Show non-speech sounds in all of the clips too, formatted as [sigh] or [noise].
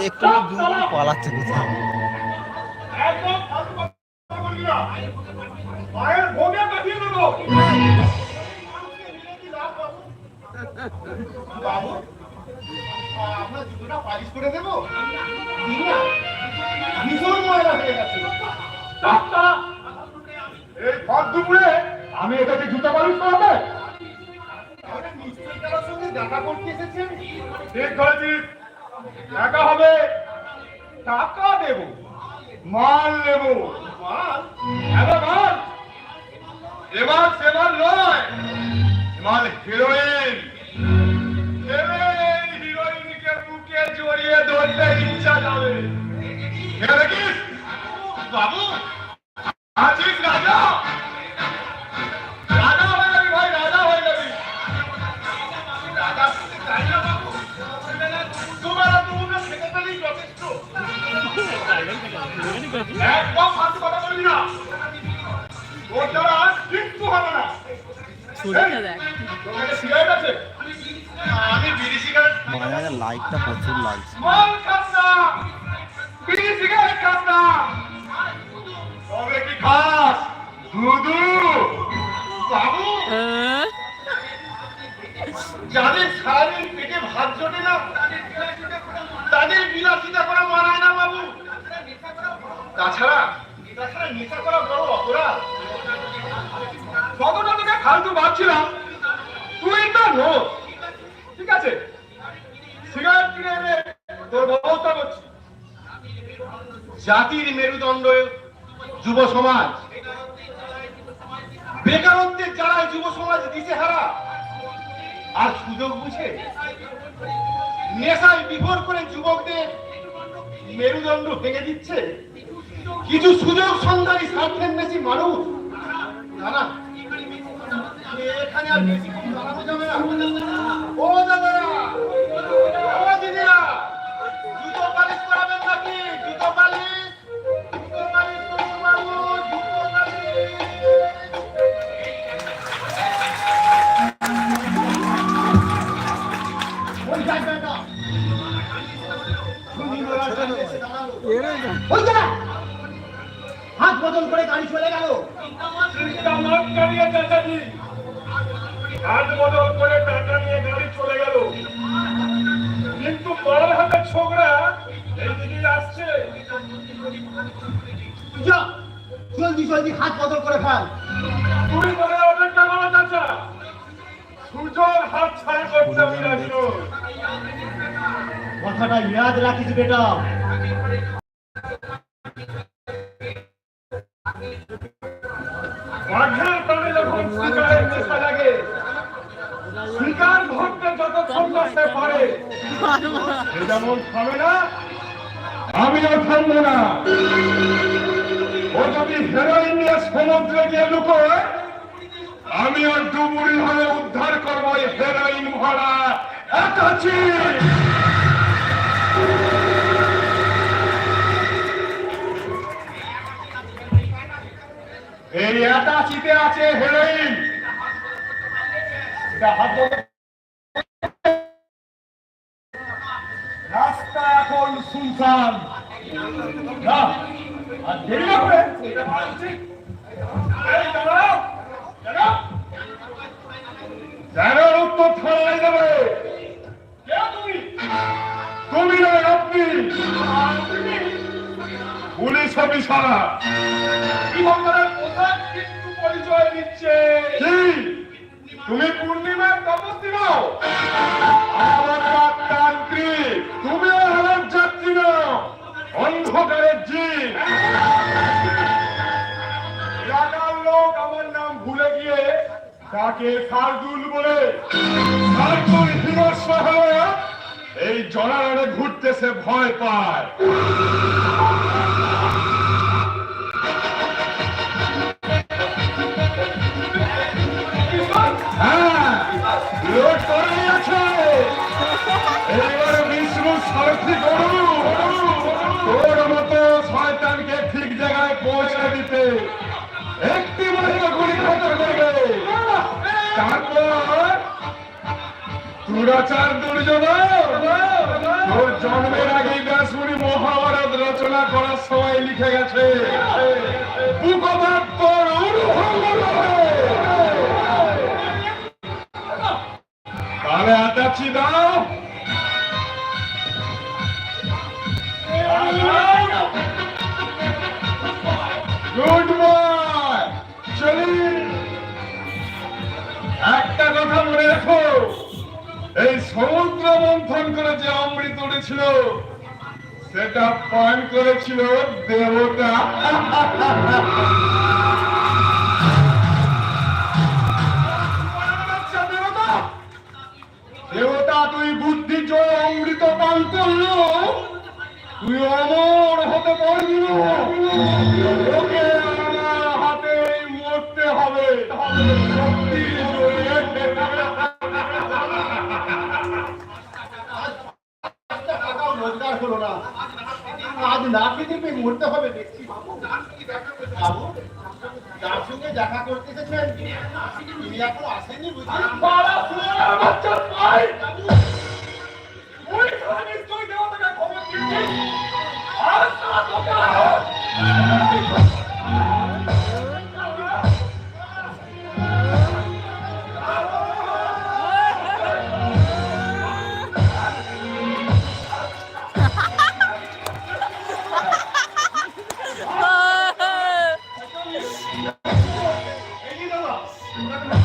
একটু দূর পালাচ্ছে আমি এটাকে জুতো পালিশ করাবে দেখা করতে এসেছেন ঠিক দেখা হবে, টাকা দেব, মাল নেব। মাল? এবার সেবার নয়। মাল হিরোইন হিরোইন হিরোইনকে বুকে জড়িয়ে ধরতে ইচ্ছা যাবে বাবু। আছিস রাজা? যাদের সারাদিন পেটে ভাত জোটে না, তাদের বিলাসিতা করা মানায় না বাবু। তাছাড়া তুই তো নো ঠিক আছে? সিগারেট কিনে তোর ব্যবস্থা করছি। জাতির মেরুদণ্ড যুব সমাজ। যুব সমাজ দিশেহারা। আর সুযোগ বুঝে নেশায় বিভোর করে যুবকদের মেরুদণ্ড ভেঙে দিচ্ছে। কিছু সুযোগ সন্ধানী স্বার্থের বেশি মানুষ। না এখানে আর বেশি যাবে না। ও দাদারা জলদি জলদি হাত বদল করে ফেল। তুই বলে অপেক্ষা করো চাচা সুজোর হাত ছাড়া করতে আমি রাজি কথাটা ইয়াদ রাখিস বেটা। বাঘের প্রাণে যখন শিকারের নেশা লাগে শিকার ধরতে যতক্ষণ না সে পারে [laughs] সে যেমন থামে না আমিও থামবো না। সমুদ্রে লুকোয়, আমি আর ডুবুরি হয়ে উদ্ধার করব হেরোইন ভরা একাচি এই একাচিতে আছে হেরোইন। রাস্তা এখন শুনশান না, আর দেরি তুমি পরিচয় দিচ্ছে তুমি পূর্ণিমার তপস্বী নও আমার তান্ত্রিক তুমিও হলাম তাকে সার্দুল বলে? সার্দুল হিমস্য হয়ে। এই জলারে ঘুরতে সে ভয় পায়। হ্যাঁ আছে। বিষ্ণু করু দুরাচার দুর্যোগ। তোর জন্মের আগেই মহাভারত রচনা করার সময় লিখে গেছে। তাহলে আটাচ্ছি দাও। এই সমুদ্র মন্থন করে যে অমৃত উঠেছিল, সেটা পান করেছিল দেবতা দেবতা, তুই বুদ্ধি জয় অমৃত পান করল, তুই অমর হতে পারবি। তোকে আমার হাতেই মরতে হবে না খেতে পেয়ে মরতে হবে দেখছি বাবু। যার সঙ্গে দেখা করতে এসেছেন তিনি এখন আসেননি বুঝি?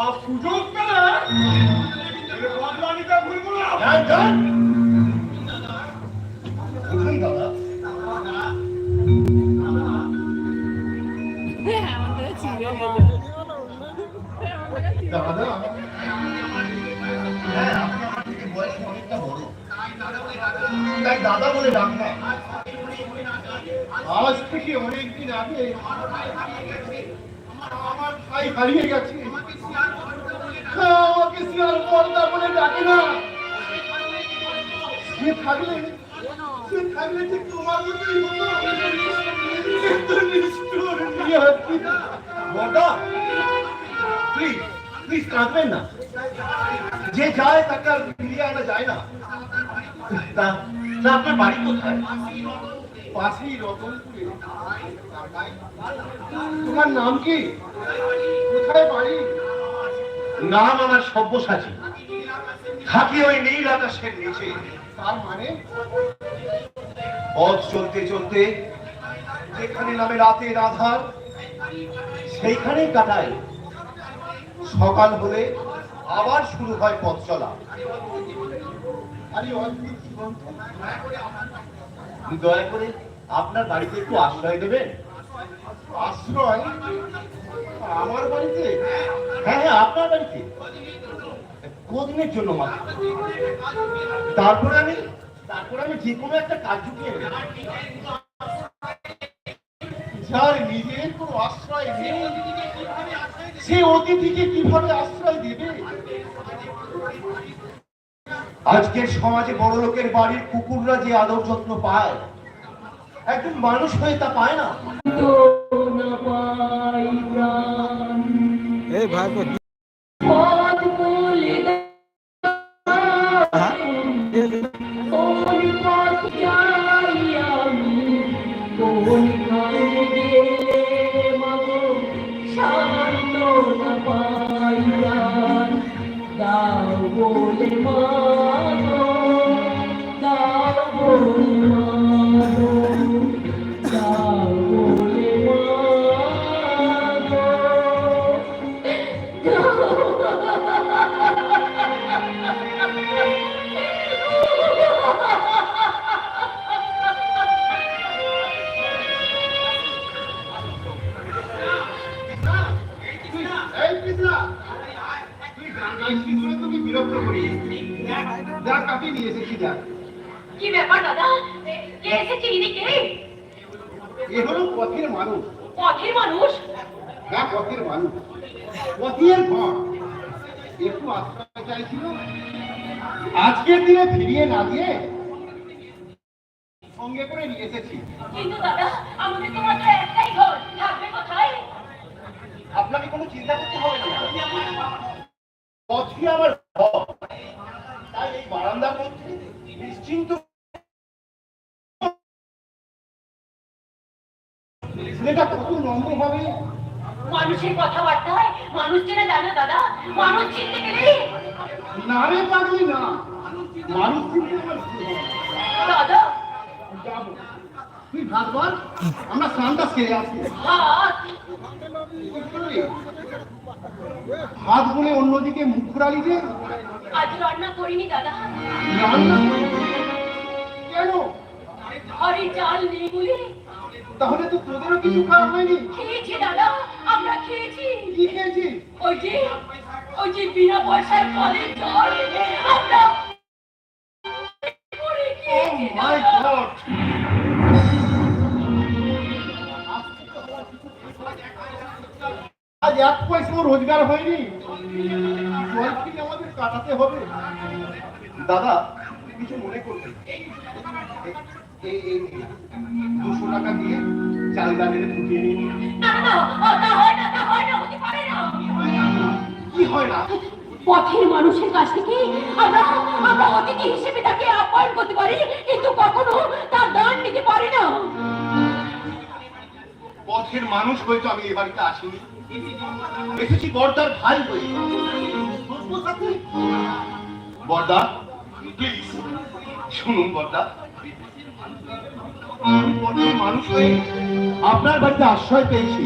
আমার সুযোগ পেলে ভুলবো না। দাদা দাদা। হ্যাঁ আপনি আমার থেকে বয়সে অনেকটা বড় তাই দাদা বলে ডাক না। আজ থেকে অনেকদিন আগে আমার ভাই হারিয়ে গেছে। হ্যাঁ, আমাকে শিয়াল পর্দা বলে ডাকে না সে থাকলে সে থাকলে ঠিক তোমার মতোই হতো কিন্তু নিষ্ঠুর নিয়তি। বড়দা প্লিজ প্লিজ কাঁদবেন না যে যায় তাকে আর ফিরিয়ে আনা যায় না তা তা আপনার বাড়ি কোথায় পাশেই রতনপুরে তোমার নাম কি কোথায় বাড়ি নাম আমার সব্যসাচী। থাকি ওই নীল আকাশের নিচে। তার মানে? পথ চলতে চলতে যেখানে নামে রাতের আধার, সেইখানেই কাটায়। সকাল হলে আবার শুরু হয় পথ চলা। দয়া করে আপনার বাড়িতে একটু আশ্রয় দেবেন? আশ্রয়? আমার বাড়িতে হ্যাঁ হ্যাঁ আপনার বাড়িতে কদিনের জন্য তারপরে আমি আমি যে কোনো একটা কাজ ঢুকিয়ে যার নিজের কোনো আশ্রয় নেই, সে অতিথিকে কীভাবে আশ্রয় দেবে? আজকের সমাজে বড় লোকের বাড়ির কুকুররা যে আদর যত্ন পায়, একজন মানুষ হয়ে তা পায় না। এই ভাইপো কি ব্যাপার দাদা? কে এসেছে ইনি কে এ হলো পথের মানুষ। পথের মানুষ? হ্যাঁ পথের মানুষ। পথের ঘর। একটু আশ্রয় চাইছিল। আজকের দিনে ফিরিয়ে না দিয়ে সঙ্গে করে নিয়ে এসেছি। কিন্তু দাদা আমাদের তো মাত্র একটাই ঘর। থাকবে কোথায়? আপনাকে কোনো চিন্তা করতে হবে না। পথই আমার ঘর। তাই এই বারান্দার মধ্যে নিশ্চিন্ত ছেলেটা কত নম্র হবে মানুষের কথাবার্তায় মানুষ চেনা জানো দাদা মানুষ চিনতে গেলে না রে পাগলি না। মানুষ চিনতে। দাদা। যাব। তুই ভাত বল আমরা স্নানটা সেরে আসি। হাত হাত বলে অন্যদিকে মুখ ঘুরালি যে? আজ রান্না করিনি দাদা। রান্না কেন? ঘরে চাল নেই বলে তাহলে তো তোদেরও কিছু খাওয়া হয়নি। খেয়েছি দাদা আমরা খেয়েছি। কি খেয়েছিস ওই যে ওই যে বিনা পয়সায় কলের জল আমরা খেয়েছি দাদা। আজ এক পয়সাও রোজগার হয়নি। জল কিনে আমাদের কাটাতে হবে? দাদা কিছু মনে করবেন এই দুশো টাকা দিয়ে চাল ডালের ফুটিয়ে নিন না না ও, তা হয় না তা হয় না হতে পারে না কি হয় না? পথের মানুষের কাছ থেকে আমরা আমরা অতিথি হিসেবে তাকে আপ্যায়ন করতে পারি কিন্তু কখনো তার দান নিতে পারি না। পথের মানুষ হয়তো আমি এ বাড়িতে আসিনি। এসেছি বর্দার ভাই হয়ে। বর্দা প্লিজ শুনুন বর্দা। মানুষ আপনার বাড়িতে আশ্রয় পেয়েছি।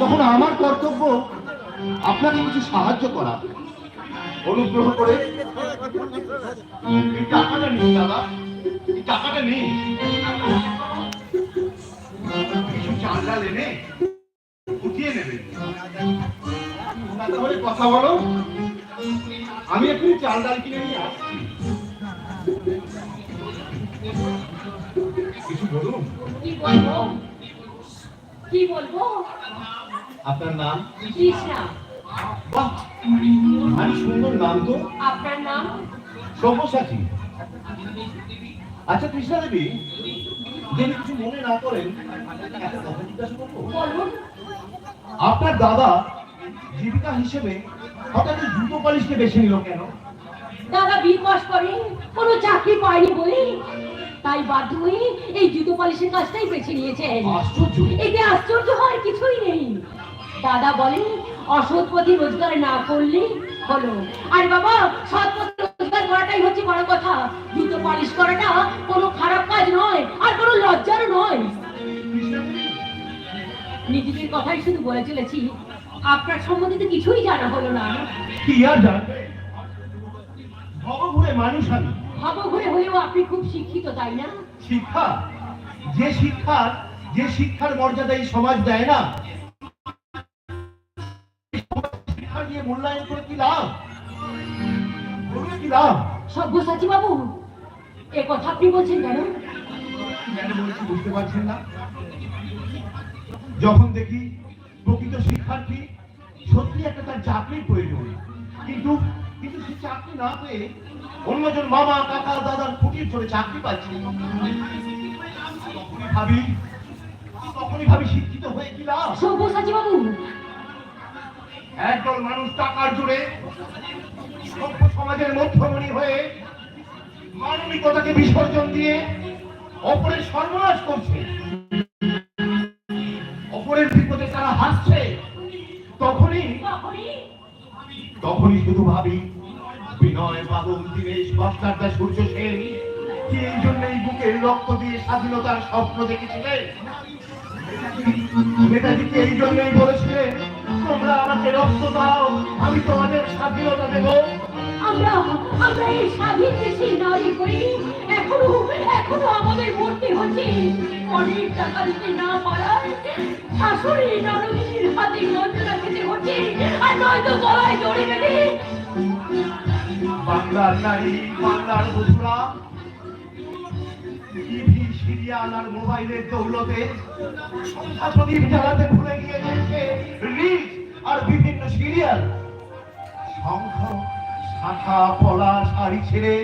তখন আমার কর্তব্য আপনাকে কিছু সাহায্য করা। অনুগ্রহ করে টাকাটা নিন, দাদা। টাকাটা নিন। কিছু চাল ডাল এনে ফুটিয়ে নেবেন। কথা বলো। আমি এক্ষুনি চাল ডাল কিনে নিয়ে আসছি। কিছু বলুন। কি বলব? কি বলব? আপনার নাম? বাহ! সুন্দর নাম তো। আপনার নাম? সব্যসাচী। আচ্ছা দেবী যদি কিছু মনে না করেন একটা কথা জিজ্ঞাসা করব? আপনার দাদা জীবিকা হিসেবে হঠাৎ জুতো পালিশকে বেছে নিল কেন? দাদা বিয়ে পাস করে কোনো চাকরি পায়নি বলে। তাই বাধ্য হয়ে এই জুতো পালিশের কাজটাই বেছে নিয়েছেন। এতে আশ্চর্য হওয়ার কিছুই নেই। দাদা বলে অসৎ পথে রোজগার না করলে হলো। আর বাবা সৎ পথে রোজগার করাটাই হচ্ছে বড় কথা। জুতো পালিশ করাটা কোনো খারাপ কাজ নয় আর কোনো লজ্জারও নয়। নিজেদের কথাই শুধু বলে চলেছি। আপনার সম্বন্ধে তো কিছুই জানা হলো না। কি আর জানবে? ভবঘুরে মানুষ আমি। ভাবো ঘুরে হলেও আপনি খুব শিক্ষিত তাই না? শিক্ষা। যে শিক্ষার যে শিক্ষার মর্যাদা এই সমাজ দেয় না শিক্ষা মূল্যায়ন করে কি লাভ? বলুন কি লাভ? সব্যসাচী বাবু এ কথা আপনি বলছেন কেন? কেন বলছি বুঝতে পারছেন না? যখন দেখি প্রকৃত শিক্ষার্থী সত্যি একটা তার চাকরির প্রয়োজন। কিন্তু কিন্তু সে চাকরি না পেয়ে অন্যজন মামা কাকা দাদার খুঁটির ধরে চাকরি পাচ্ছে। তখনই ভাবি তখনই ভাবি শিক্ষিত হয়ে কি লাভ? সব্যসাচী বাবু। একদল মানুষ টাকার জোরে সভ্য সমাজের মধ্যমণি হয়ে মানবিকতাকে বিসর্জন দিয়ে অপরের সর্বনাশ করছে। তখনই শুধু ভাবি, বিনয় বাদল দীনেশ মাস্টারদা সূর্য সেন, কি এই জন্যই বুকের রক্ত দিয়ে স্বাধীনতার স্বপ্ন দেখেছিলেন? নেতাজিকে এই জন্যই বলেছিলেন, তোমরা আমাকে রক্ত দাও, আমি তোমাদের স্বাধীনতা দেবো। আমরা আমরা এই স্বাধীন নারী করি এখনও এখনও আমাদের হচ্ছে অনেক টাকা দিতে না পারায় শাশুড়ি সিরিয়াল আর মোবাইলের দৌলতে সন্ধ্যা প্রদীপ জ্বালাতে ভুলে গিয়ে দেখছে রিল আর বিভিন্ন সিরিয়াল। শঙ্খ শাখা, পলা, শাড়ি ছেড়ে